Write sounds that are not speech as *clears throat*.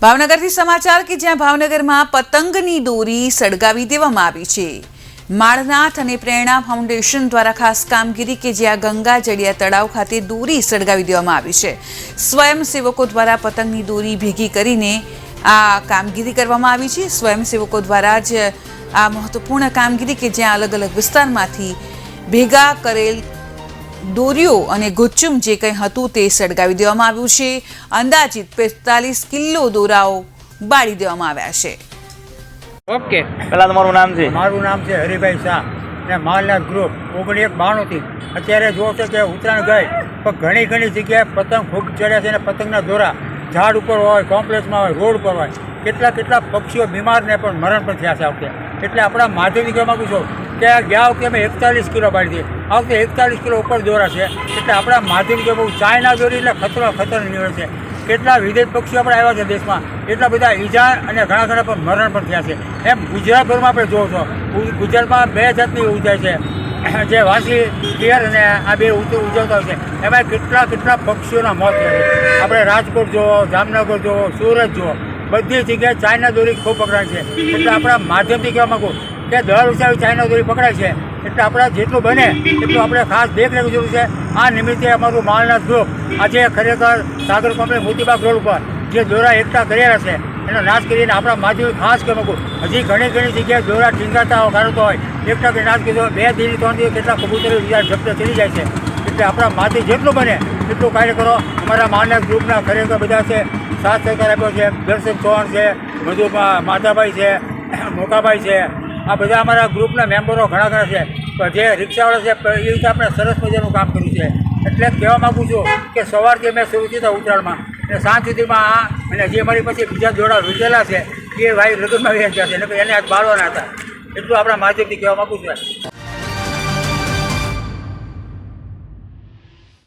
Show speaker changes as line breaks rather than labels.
ભાવનગરથી સમાચાર કે જ્યાં ભાવનગરમાં પતંગની દોરી સળગાવી દેવામાં આવી છે. માળનાથ અને પ્રેરણા ફાઉન્ડેશન દ્વારા ખાસ કામગીરી કે જ્યાં ગંગા જડિયા તળાવ ખાતે દોરી સળગાવી દેવામાં આવી છે. સ્વયંસેવકો દ્વારા પતંગની દોરી ભેગી કરીને આ કામગીરી કરવામાં આવી છે. સ્વયંસેવકો દ્વારા જ આ મહત્વપૂર્ણ કામગીરી કે જ્યાં અલગ અલગ વિસ્તારમાંથી ભેગા કરેલ દોરીઓ અને ગુચ્ચુમ જે કંઈ હતું તે સળગાવી દેવામાં આવ્યું છે. અંદાજિત પિસ્તાલીસ કિલો દોરાઓ બાળી દેવામાં આવ્યા છે.
ઓકે.
પેલા તમારું નામ છે?
મારું નામ છે હરિભાઈ શાહ ને માલના ગ્રુપ ઓગણી એક બાણુંથી અત્યારે જો છો કે ઉત્તરાયણ ગઈ પણ ઘણી ઘણી જગ્યાએ પતંગ ખૂબ ચડ્યા છે અને પતંગના દોરા ઝાડ ઉપર હોય કોમ્પ્લેક્સમાં હોય રોડ પર હોય. કેટલા કેટલા પક્ષીઓ બીમારને પણ મરણ પણ થયા છે આ વખતે. એટલે આપણા માધ્યમથી કહેવા માગું છું કે ગયા વખતે અમે એકતાલીસ કિલો બાળી હતી આ વખતે એકતાલીસ કિલો ઉપર દોરા છે. એટલે આપણા માધ્યમથી બહુ ચાઇના દોરી એટલે ખતરો ખતરો નીવડે છે. કેટલા વિદેશ પક્ષીઓ આપણે આવ્યા છે દેશમાં, એટલા બધા ઈજા અને ઘણા ઘણા પણ મરણ પણ થયા છે. એમ ગુજરાતભરમાં આપણે જોવો છો ગુજરાતમાં બે જાતની ઉજાય છે. *clears throat* જે વાસી, પિયર અને આ બે ઉજ- ઉજવતા હોય છે. એમાં કેટલા કેટલા પક્ષીઓના મોત થયા આપણે રાજકોટ જુઓ, જામનગર જુઓ, સુરત જુઓ, બધી જગ્યાએ ચાઇના દોરી ખૂબ પકડાય છે. એટલે આપણા માધ્યમથી કહેવા માગું કે દર આવી ચાઇના દોરી પકડાય છે. એટલે આપણે જેટલું બને એટલું આપણે ખાસ દેખ લેવી જરૂર છે. આ નિમિત્તે અમારું માલના ગ્રુપ આજે ખરેખર સાગર કોમ્પ્લેક્સ મોતીબાગ રોડ ઉપર જે દોરા એકઠા કરેલા છે, એનો નાશ કરીને આપણા માધ્યમ ખાસ કે હજી ઘણી ઘણી જગ્યાએ દોરા ઢીંગાતા કાઢતો હોય. એકઠા કરી નાશ કીધો, બે દિવસ ત્રણ દિવસ કેટલા કબૂતરો બીજા જપ્ત ચડી જાય છે. એટલે આપણા માથી જેટલું બને એટલું કાર્ય કરો. અમારા માનવ ગ્રુપના ખરેખર બધા છે, સાથ સહકાર આપ્યો છે. દર્શન ચૌહાણ છે, મધુ માતાભાઈ છે મોકાભાઈ છે. આ બધા અમારા ગ્રુપના મેમ્બરો ઘણા ઘણા છે. પણ જે રિક્ષાવાળા છે એ રીતે આપણે સરસ મજાનું કામ કર્યું છે. એટલે કહેવા માગું છું કે સવારથી અમે શરૂ થયા ઉત્તરાયણમાં. અને સાંજ સુધીમાં આ અને જે અમારી પછી બીજા જોડા વીજેલા છે, એ ભાઈ લગ્નમાં વ્યા ગયા છે. એટલે એને આજ બાળવાના હતા. એટલું આપણા માધ્યમથી કહેવા માગું છું.